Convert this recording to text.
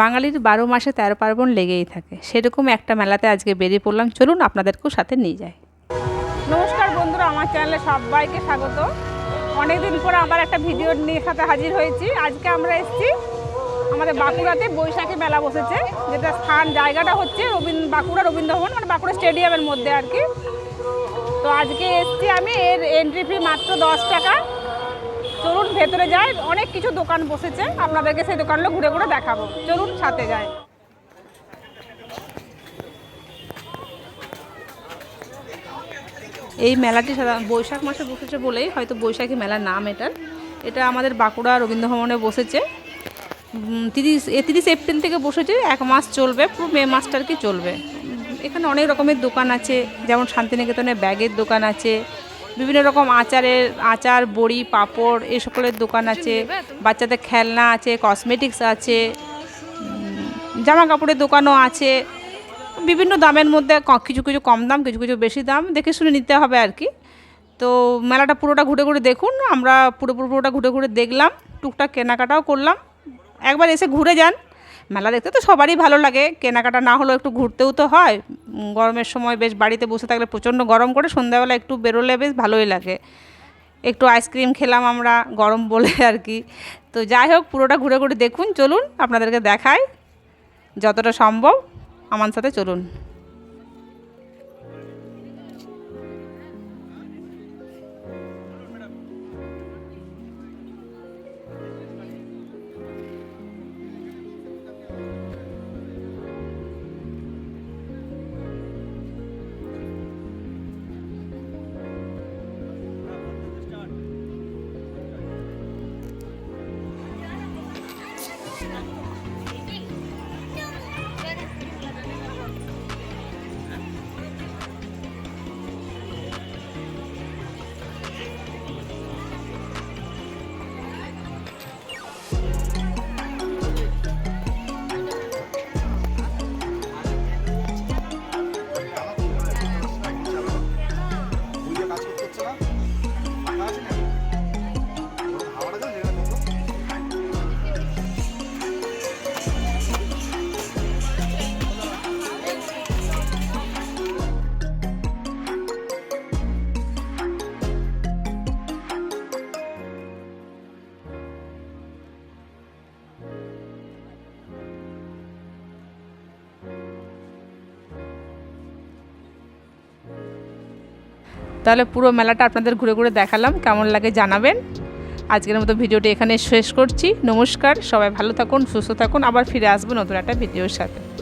বাঙালির বারো মাসে তেরো পার্বণ লেগেই থাকে। সেরকম একটা মেলাতে আজকে বেরিয়ে পড়লাম। চলুন আপনাদেরকেও সাথে নিয়ে যাই। নমস্কার বন্ধুরা, আমার চ্যানেলে সবাইকে স্বাগত। অনেকদিন পর আবার একটা ভিডিও নিয়ে সাথে হাজির হয়েছি। আজকে আমরা এসেছি আমাদের বাঁকুড়াতে বৈশাখী মেলা বসেছে, যেটা স্থান, জায়গাটা হচ্ছে রবীন্দ্র বাঁকুড়া রবীন্দ্র ভবন মানে বাঁকুড়া স্টেডিয়ামের মধ্যে আর কি। তো আজকে এসেছি আমি, এর এন্ট্রি ফি মাত্র দশ টাকা। চলুন ভেতরে যাই, অনেক কিছু দোকান বসেছে, আপনাদেরকে সেই দোকানগুলো ঘুরে ঘুরে দেখাবো। চলুন সাথে যাই। এই মেলাটি বৈশাখ মাসে বসেছে বলেই হয়তো বৈশাখী মেলার নাম এটার। এটা আমাদের বাঁকুড়া রবীন্দ্র ভবনে বসেছে তিরিশ তিরিশ এপ্রিল থেকে বসেছে, এক মাস চলবে, পুরো মে মাসটা আর কি চলবে। এখানে অনেক রকমের দোকান আছে, যেমন শান্তিনিকেতনে ব্যাগের দোকান আছে বিভিন্ন রকম আচারের আচার বড়ি পাঁপড় এই সকলের দোকান আছে। বাচ্চাদের খেলনা আছে কসমেটিক্স আছে জামা কাপড়ের দোকানও আছে। বিভিন্ন দামের মধ্যে কিছু কিছু কম দাম কিছু কিছু বেশি দাম দেখে শুনে নিতে হবে আর কি। তো মেলাটা পুরোটা ঘুরে ঘুরে দেখুন আমরা পুরো পুরোটা ঘুরে ঘুরে দেখলাম টুকটাক কেনাকাটাও করলাম। একবার এসে ঘুরে যান মেলা দেখতে তো সবারই ভালো লাগে। কেনাকাটা না হলেও একটু ঘুরতেও তো হয়। গরমের সময় বেশ বাড়িতে বসে থাকলে প্রচণ্ড গরম করে সন্ধ্যাবেলা একটু বেরোলে বেশ ভালোই লাগে। একটু আইসক্রিম খেলাম আমরা, গরম বলে আর কি। তো যাই হোক, পুরোটা ঘুরে ঘুরে দেখুন, চলুন আপনাদেরকে দেখাই যতটা সম্ভব। আমার সাথে চলুন। তাহলে পুরো মেলাটা আপনাদের ঘুরে ঘুরে দেখালাম, কেমন লাগে জানাবেন। আজকের মতো ভিডিওটি এখানে শেষ করছি, নমস্কার, সবাই ভালো থাকুন, সুস্থ থাকুন, আবার ফিরে আসব নতুন একটা ভিডিওর সাথে।